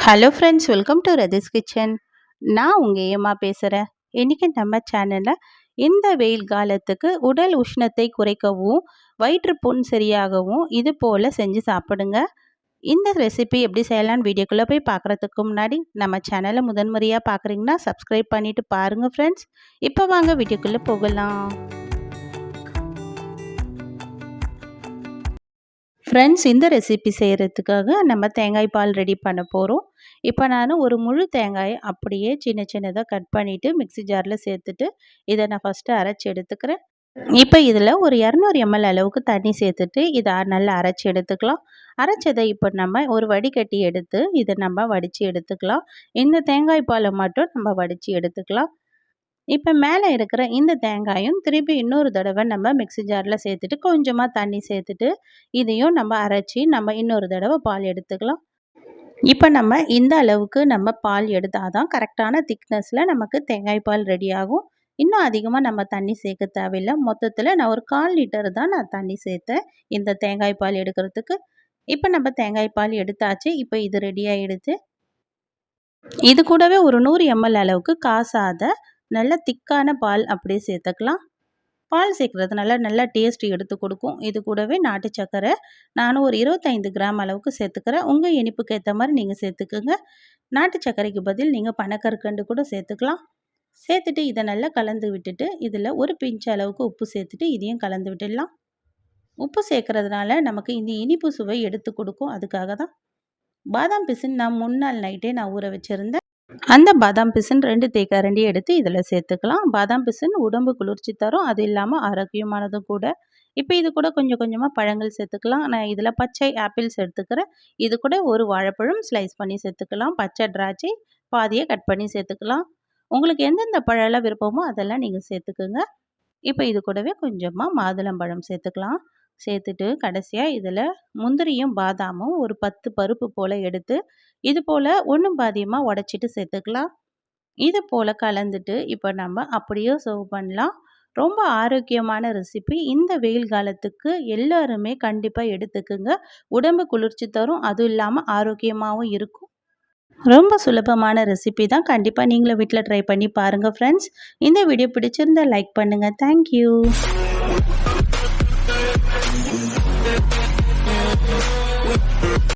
Hello friends welcome to Rathi's kitchen நான் உங்கள் ஏமா பேசுகிறேன் இன்றைக்கி நம்ம சேனலில் இந்த வெயில் காலத்துக்கு உடல் உஷ்ணத்தை குறைக்கவும் வயிற்று புண் சரியாகவும் இது போல் செஞ்சு சாப்பிடுங்க. இந்த ரெசிபி எப்படி செய்யலான்னு வீடியோக்குள்ளே போய் பார்க்குறதுக்கு முன்னாடி நம்ம சேனலை முதன்முறையாக பார்க்குறீங்கன்னா சப்ஸ்கிரைப் பண்ணிவிட்டு பாருங்கள் ஃப்ரெண்ட்ஸ் இப்போ வாங்க வீடியோக்குள்ளே போகலாம். ஃப்ரெண்ட்ஸ் இந்த ரெசிபி செய்கிறதுக்காக நம்ம தேங்காய் பால் ரெடி பண்ண போகிறோம் இப்போ நான் ஒரு முழு தேங்காயை அப்படியே சின்ன சின்னதாக கட் பண்ணிவிட்டு மிக்சி ஜாரில் சேர்த்துட்டு இதை நான் ஃபஸ்ட்டு அரைச்சி எடுத்துக்கிறேன். இப்போ இதில் ஒரு இரநூறு எம்எல் அளவுக்கு தண்ணி சேர்த்துட்டு இதை நல்லா அரைச்சி எடுத்துக்கலாம். அரைச்சதை இப்போ நம்ம ஒரு வடிகட்டி எடுத்து இதை நம்ம வடித்து எடுத்துக்கலாம். இந்த தேங்காய் பாலை மட்டும் நம்ம வடித்து எடுத்துக்கலாம். இப்போ மேலே இருக்கிற இந்த தேங்காயும் திருப்பி இன்னொரு தடவை நம்ம மிக்சி ஜாரில் சேர்த்துட்டு கொஞ்சமாக தண்ணி சேர்த்துட்டு இதையும் நம்ம அரைச்சி நம்ம இன்னொரு தடவை பால் எடுத்துக்கலாம். இப்போ நம்ம இந்த அளவுக்கு நம்ம பால் எடுத்தால் தான் கரெக்டான திக்னஸில் நமக்கு தேங்காய் பால் ரெடி ஆகும். இன்னும் அதிகமாக நம்ம தண்ணி சேர்க்க தேவையில்லை. மொத்தத்தில் நான் ஒரு கால் லிட்டர் தான் நான் தண்ணி சேர்த்தேன் இந்த தேங்காய் பால் எடுக்கிறதுக்கு. இப்போ நம்ம தேங்காய் பால் எடுத்தாச்சு. இப்போ இது ரெடி ஆகிடுது இது கூடவே ஒரு நூறு எம்எல் அளவுக்கு காசாத நல்ல திக்கான பால் அப்படியே சேர்த்துக்கலாம். பால் சேர்க்குறதுனால நல்லா டேஸ்ட் எடுத்து கொடுக்கும். இது கூடவே நாட்டு சக்கரை நானும் ஒரு இருபத்தைந்து கிராம் அளவுக்கு சேர்த்துக்கிறேன். உங்கள் இனிப்புக்கு ஏற்ற மாதிரி நீங்கள் சேர்த்துக்குங்க. நாட்டு சர்க்கரைக்கு பதில் நீங்கள் பனக்கற்கண்டு கூட சேர்த்துக்கலாம். சேர்த்துட்டு இதை நல்லா கலந்து விட்டுட்டு இதில் ஒரு பிஞ்ச் அளவுக்கு உப்பு சேர்த்துட்டு இதையும் கலந்து விட்டுடலாம். உப்பு சேர்க்குறதுனால நமக்கு இந்த இனிப்பு சுவை எடுத்து கொடுக்கும். அதுக்காக தான். பாதாம் பிசின் நான் முன்னாள் நைட்டே நான் ஊற வச்சுருந்தேன். அந்த பாதாம் பிசின் ரெண்டு தேக்கரண்டி எடுத்து இதில் சேர்த்துக்கலாம். பாதாம் பிசின் உடம்பு குளிர்ச்சி தரும். அது இல்லாமல் ஆரோக்கியமானதும் கூட. இப்போ இது கூட கொஞ்சம் கொஞ்சமாக பழங்கள் சேர்த்துக்கலாம். நான் இதில் பச்சை ஆப்பிள்ஸ் எடுத்துக்கிறேன். இது கூட ஒரு வாழைப்பழம் ஸ்லைஸ் பண்ணி சேர்த்துக்கலாம். பச்சை திராட்சை பாதியை கட் பண்ணி சேர்த்துக்கலாம். உங்களுக்கு எந்தெந்த பழம்லாம் விருப்பமோ அதெல்லாம் நீங்கள் சேர்த்துக்குங்க. இப்போ இது கூடவே கொஞ்சமாக மாதுளம்பழம் சேர்த்துக்கலாம். சேர்த்துட்டு கடைசியாக இதில் முந்திரியும் பாதாமும் ஒரு பத்து பருப்பு போல் எடுத்து இது போல் ஒன்றும் பாதியமாக உடச்சிட்டு சேர்த்துக்கலாம். இது போல் கலந்துட்டு இப்போ நம்ம அப்படியே சர்வ் பண்ணலாம். ரொம்ப ஆரோக்கியமான ரெசிபி இந்த வெயில் காலத்துக்கு எல்லாருமே கண்டிப்பாக எடுத்துக்குங்க. உடம்பு குளிர்ச்சி தரும். அதுவும் இல்லாமல் ஆரோக்கியமாகவும் இருக்கும். ரொம்ப சுலபமான ரெசிபி தான். கண்டிப்பாக நீங்களும் வீட்டில் ட்ரை பண்ணி பாருங்கள் ஃப்ரெண்ட்ஸ் இந்த வீடியோ பிடிச்சிருந்தா லைக் பண்ணுங்கள் தேங்க்யூ